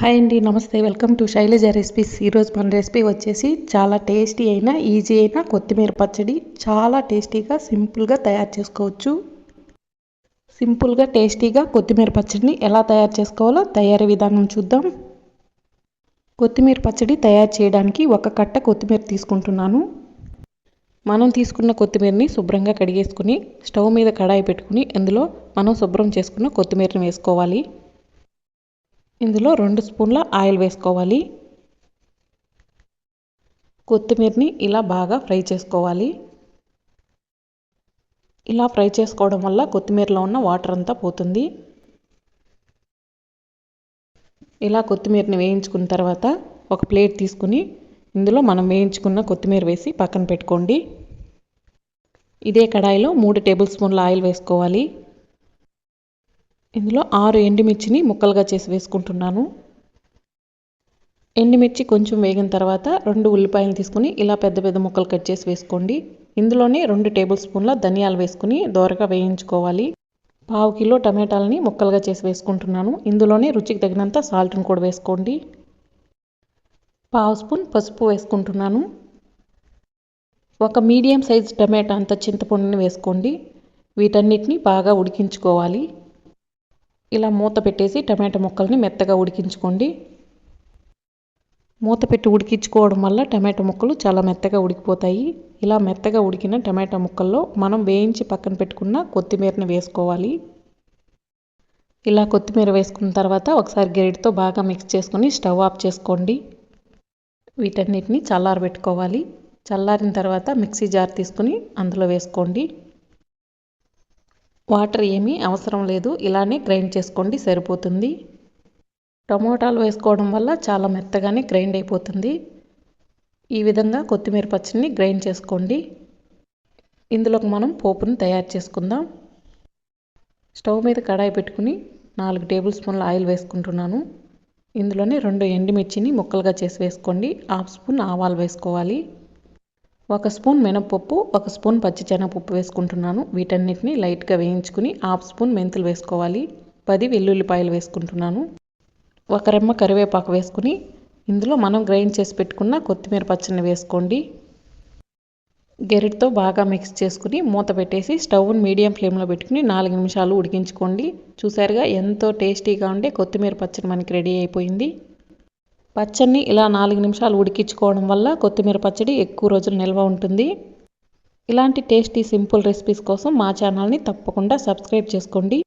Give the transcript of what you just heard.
Hi అండి నమస్తే. Welcome to Shailaja recipes. ఈరోజు మన రెసిపీ వచ్చేసి చాలా టేస్టీ అయిన ఈజీ అయిన కొత్తిమీర పచ్చడి. చాలా టేస్టీగా సింపుల్గా తయారు చేసుకోవచ్చు. సింపుల్గా టేస్టీగా కొత్తిమీర పచ్చడిని ఎలా తయారు చేసుకోవాలో తయారీ విధానం చూద్దాం. కొత్తిమీర పచ్చడి తయారు చేయడానికి ఒక కట్ట కొత్తిమీర తీసుకుంటున్నాను. మనం తీసుకున్న కొత్తిమీరని శుభ్రంగా కడిగేసుకుని స్టవ్ మీద కడాయి పెట్టుకుని అందులో మనం శుభ్రం చేసుకున్న కొత్తిమీరని వేసుకోవాలి. ఇందులో రెండు స్పూన్ల ఆయిల్ వేసుకోవాలి. కొత్తిమీరని ఇలా బాగా ఫ్రై చేసుకోవాలి. ఇలా ఫ్రై చేసుకోవడం వల్ల కొత్తిమీరలో ఉన్న వాటర్ అంతా పోతుంది. ఇలా కొత్తిమీరని వేయించుకున్న తర్వాత ఒక ప్లేట్ తీసుకుని ఇందులో మనం వేయించుకున్న కొత్తిమీర వేసి పక్కన పెట్టుకోండి. ఇదే కడాయిలో మూడు టేబుల్ స్పూన్ల ఆయిల్ వేసుకోవాలి. ఇందులో ఆరు ఎండుమిర్చిని ముక్కలుగా చేసి వేసుకుంటున్నాను. ఎండుమిర్చి కొంచెం వేగిన తర్వాత రెండు ఉల్లిపాయలు తీసుకుని ఇలా పెద్ద పెద్ద ముక్కలు కట్ చేసి వేసుకోండి. ఇందులోనే రెండు టేబుల్ స్పూన్ల ధనియాలు వేసుకుని దోరగా వేయించుకోవాలి. పావు కిలో టమాటాలని ముక్కలుగా చేసి వేసుకుంటున్నాను. ఇందులోనే రుచికి తగినంత సాల్ట్ని కూడా వేసుకోండి. పావు స్పూన్ పసుపు వేసుకుంటున్నాను. ఒక మీడియం సైజ్ టమాటా అంత చింతపండుని వేసుకోండి. వీటన్నిటిని బాగా ఉడికించుకోవాలి. ఇలా మూత పెట్టేసి టమాటా ముక్కల్ని మెత్తగా ఉడికించుకోండి. మూత పెట్టి ఉడికించుకోవడం వల్ల టమాటా ముక్కలు చాలా మెత్తగా ఉడికిపోతాయి. ఇలా మెత్తగా ఉడికిన టమాటా ముక్కల్లో మనం వేయించి పక్కన పెట్టుకున్న కొత్తిమీరని వేసుకోవాలి. ఇలా కొత్తిమీర వేసుకున్న తర్వాత ఒకసారి గెరిటితో బాగా మిక్స్ చేసుకొని స్టవ్ ఆఫ్ చేసుకోండి. వీటన్నిటిని చల్లారబెట్టుకోవాలి. చల్లారిన తర్వాత మిక్సీ జార్ తీసుకుని అందులో వేసుకోండి. వాటర్ ఏమీ అవసరం లేదు. ఇలానే గ్రైండ్ చేసుకోండి సరిపోతుంది. టమోటాలు వేసుకోవడం వల్ల చాలా మెత్తగానే గ్రైండ్ అయిపోతుంది. ఈ విధంగా కొత్తిమీర పచ్చడిని గ్రైండ్ చేసుకోండి. ఇందులోకి మనం పోపుని తయారు చేసుకుందాం. స్టవ్ మీద కడాయి పెట్టుకుని నాలుగు టేబుల్ స్పూన్ల ఆయిల్ వేసుకుంటున్నాను. ఇందులోనే రెండు ఎండుమిర్చిని ముక్కలుగా చేసి వేసుకోండి. హాఫ్ స్పూన్ ఆవాలు వేసుకోవాలి. ఒక స్పూన్ మినపప్పు ఒక స్పూన్ పచ్చిశనగపప్పు వేసుకుంటున్నాను. వీటన్నిటిని లైట్గా వేయించుకుని హాఫ్ స్పూన్ మెంతులు వేసుకోవాలి. పది వెల్లుల్లిపాయలు వేసుకుంటున్నాను. ఒక రెమ్మ కరివేపాకు వేసుకుని ఇందులో మనం గ్రైండ్ చేసి పెట్టుకున్న కొత్తిమీర పచ్చడిని వేసుకోండి. గెరిటితో బాగా మిక్స్ చేసుకుని మూత పెట్టేసి స్టవ్ని మీడియం ఫ్లేమ్లో పెట్టుకుని నాలుగు నిమిషాలు ఉడికించుకోండి. చూసారుగా ఎంతో టేస్టీగా ఉండే కొత్తిమీర పచ్చడి మనకి రెడీ అయిపోయింది. పచ్చడిని ఇలా నాలుగు నిమిషాలు ఉడికించుకోవడం వల్ల కొత్తిమీర పచ్చడి ఎక్కువ రోజులు నిల్వ ఉంటుంది. ఇలాంటి టేస్టీ సింపుల్ రెసిపీస్ కోసం మా ఛానల్ని తప్పకుండా సబ్స్క్రైబ్ చేసుకోండి.